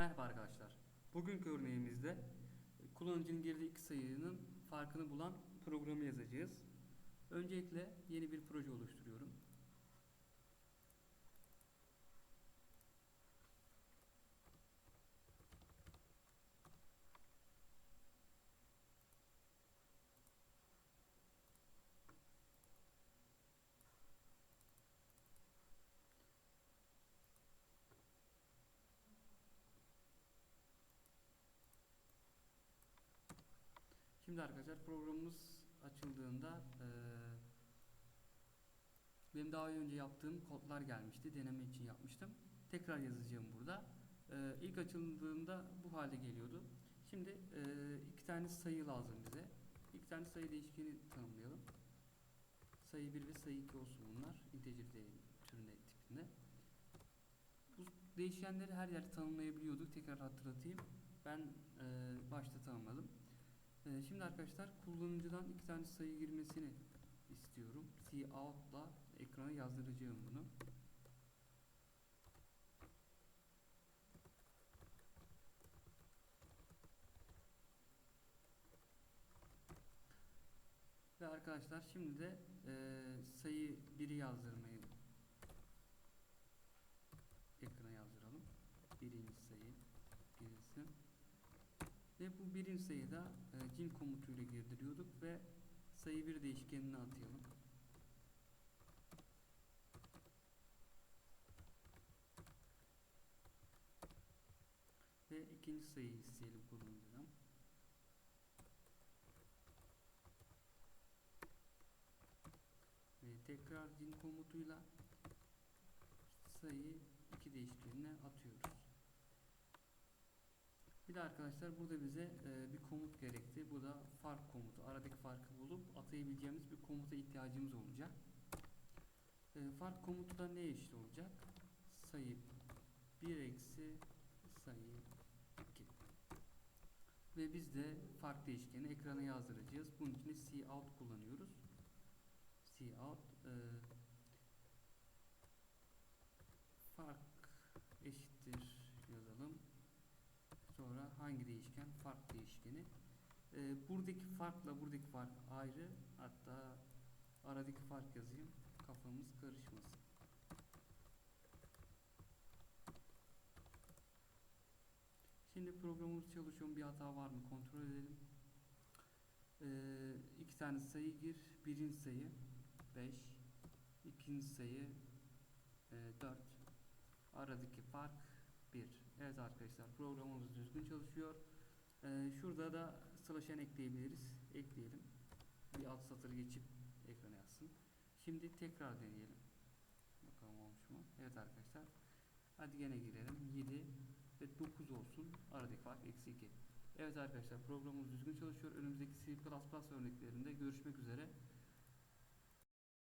Merhaba arkadaşlar. Bugünkü örneğimizde e, kullanıcının girdiği iki sayının farkını bulan programı yazacağız. Öncelikle yeni bir proje oluşturuyorum. Şimdi arkadaşlar programımız açıldığında eee, benim daha önce yaptığım kodlar gelmişti. Deneme için yapmıştım. Tekrar yazacağım burada. Eee ilk açıldığında bu halde geliyordu. Şimdi eee, iki tane sayı lazım bize. İki tane sayı değişkeni tanımlayalım. Sayı 1 ve sayı 2 olsun bunlar. Integer değeri türünde tipinde. Bu değişkenleri her yerde tanımlayabiliyorduk. Tekrar hatırlatayım. Ben eee, başta tanımladım. Ee, şimdi arkadaşlar kullanıcıdan iki tane sayı girmesini istiyorum. Cout'la ekrana yazdıracağım bunu. Ve arkadaşlar şimdi de e, sayı 1'i yazdırmayı ekrana yazdıralım. Birinci sayı girilsin. Ve bu birinci sayıda e, cin komutuyla girdiriyorduk ve sayı bir değişkenine atayalım. Ve ikinci sayıyı isteyelim kullanıcıdan. Ve tekrar cin komutuyla sayı iki değişkenine atıyoruz. Bir de arkadaşlar burada bize e, bir komut gerekti. Bu da fark komutu. Aradaki farkı bulup atayabileceğimiz bir komuta ihtiyacımız olacak. E, fark komutu da ne eşit olacak? Sayı 1 eksi sayı 2. Ve biz de fark değişkeni ekrana yazdıracağız. Bunun için cout kullanıyoruz. cout e, Sonra hangi değişken? Fark değişkeni. Ee, buradaki farkla buradaki fark ayrı. Hatta aradaki fark yazayım. Kafamız karışmasın. Şimdi programımız çalışıyor? Bir hata var mı? Kontrol edelim. Ee, iki tane sayı gir. Birinci sayı 5. ikinci sayı e, 4. Aradaki fark 1. Evet arkadaşlar programımız düzgün çalışıyor. Ee, şurada da slash n ekleyebiliriz. Ekleyelim. Bir alt satır geçip ekrana yazsın. Şimdi tekrar deneyelim. Bakalım olmuş mu? Evet arkadaşlar. Hadi gene girelim. 7 ve 9 olsun. Aradaki fark eksi 2. Evet arkadaşlar programımız düzgün çalışıyor. Önümüzdeki C++ örneklerinde görüşmek üzere.